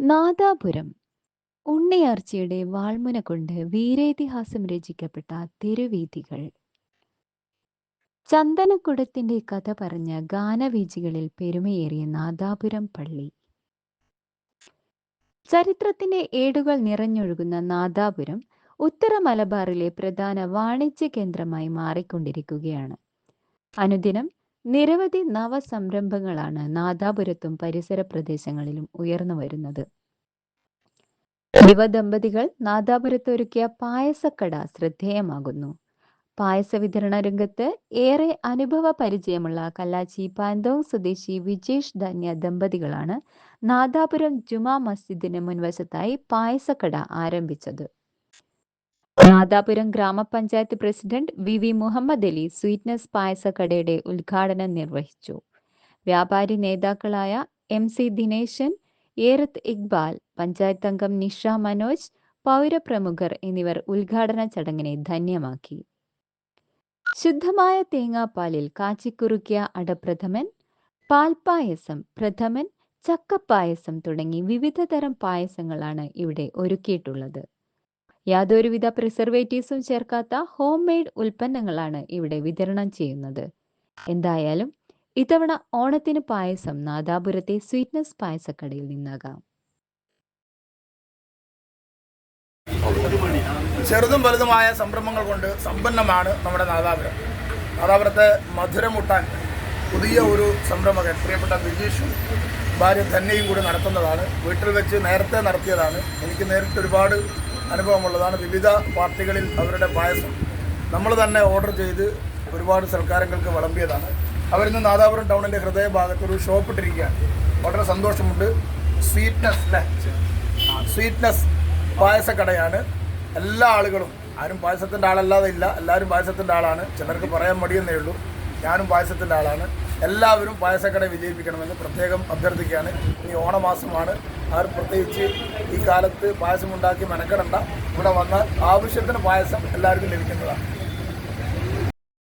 നാദാപുരം. ഉണ്ണിയാർച്ചയുടെ വാൾമുന കൊണ്ട് വീരേതിഹാസം രചിക്കപ്പെട്ട തെരുവീതികൾ. ചന്ദനക്കുടത്തിന്റെ കഥ പറഞ്ഞ ഗാനവീചികളിൽ പെരുമയേറിയ നാദാപുരം പള്ളി. ചരിത്രത്തിന്റെ ഏടുകൾ നിറഞ്ഞൊഴുകുന്ന നാദാപുരം ഉത്തര മലബാറിലെ പ്രധാന വാണിജ്യ കേന്ദ്രമായി മാറിക്കൊണ്ടിരിക്കുകയാണ്. അനുദിനം നിരവധി നവസംരംഭങ്ങളാണ് നാദാപുരത്തും പരിസര പ്രദേശങ്ങളിലും ഉയർന്നു വരുന്നത്. യുവദമ്പതികൾ നാദാപുരത്ത് ഒരുക്കിയ പായസക്കട ശ്രദ്ധേയമാകുന്നു. പായസ വിതരണ രംഗത്ത് ഏറെ അനുഭവ പരിചയമുള്ള കല്ലാച്ചി പാന്തോങ് സ്വദേശി വിജേഷ് ധന്യ ദമ്പതികളാണ് നാദാപുരം ജുമാ മസ്ജിദിന് മുൻവശത്തായി പായസക്കട ആരംഭിച്ചത്. നാദാപുരം ഗ്രാമപഞ്ചായത്ത് president V V Muhammad Ali sweetness പായസക്കടയുടെ ഉദ്ഘാടനം നിർവഹിച്ചു. വ്യാപാരി നേതാക്കളായ എം സി ദിനേശൻ ഏറത്ത് ഇക്ബാൽ പഞ്ചായത്ത് അംഗം നിഷ മനോജ് പൗരപ്രമുഖർ എന്നിവർ ഉദ്ഘാടന ചടങ്ങിനെ ധന്യമാക്കി. ശുദ്ധമായ തേങ്ങാപ്പാലിൽ കാച്ചിക്കുറുക്കിയ അടപ്രഥമൻ പാൽപായസം പ്രഥമൻ ചക്കപ്പായസം തുടങ്ങി വിവിധതരം പായസങ്ങളാണ് ഇവിടെ ഒരുക്കിയിട്ടുള്ളത്. യാതൊരുവിധ പ്രിസർവേറ്റീവ്സും ചേർക്കാത്ത ഹോം മെയ്ഡ് ഉൽപ്പന്നങ്ങളാണ് ഇവിടെ വിതരണം ചെയ്യുന്നത്. എന്തായാലും ഇത്തവണ ഓണത്തിന് പായസം നാദാപുരത്തെ സ്വീറ്റ്നസ് പായസക്കടയിൽ നിന്നാകാം. ചെറുതും വലുതുമായ സംരംഭങ്ങൾ കൊണ്ട് സമ്പന്നമാണ് നമ്മുടെ നാദാപുരം. നാദാപുരത്തെ മധുരമുട്ടാൻ പുതിയ ഒരു സംരംഭകൻ പ്രിയപ്പെട്ട ബിജീഷും ഭാര്യ ധന്യയും കൂടി നടത്തുന്നതാണ്. വീട്ടിൽ വെച്ച് നേരത്തെ നടത്തിയതാണ്. എനിക്ക് നേരിട്ട് ഒരുപാട് അനുഭവമുള്ളതാണ്. വിവിധ പാർട്ടികളിൽ അവരുടെ പായസം. നമ്മൾ തന്നെ ഓർഡർ ചെയ്ത് ഒരുപാട് സൽക്കാരങ്ങൾക്ക് വിളമ്പിയതാണ്. അവരിന്ന് നാദാപുരം ടൗണിന്റെ ഹൃദയഭാഗത്തൊരു ഷോപ്പ് ഇട്ടിരിക്കുകയാണ്. വളരെ സന്തോഷമുണ്ട്. സ്വീറ്റ്നസ് അല്ലേ? സ്വീറ്റ്നസ് പായസക്കടയാണ്. എല്ലാ ആളുകളും ആരും പായസത്തിന്റെ ആളല്ലാതെ ഇല്ല. എല്ലാവരും പായസത്തിന്റെ ആളാണ്. ചിലർക്ക് പറയാൻ മടിയെന്നേ ഉള്ളൂ. ഞാനും പായസത്തിന്റെ ആളാണ്. എല്ലാവരും പായസക്കട വിജയിപ്പിക്കണമെന്ന് പ്രത്യേകം അഭ്യർത്ഥിക്കുകയാണ്. ഈ ഓണമാസമാണ്. ആരും പ്രത്യേകിച്ച് ഈ കാലത്ത് പായസം ഉണ്ടാക്കി മെനക്കെടണ്ട. ഇവിടെ വന്നാൽ ആവശ്യത്തിന് പായസം എല്ലാവർക്കും ലഭിക്കുന്നതാണ്.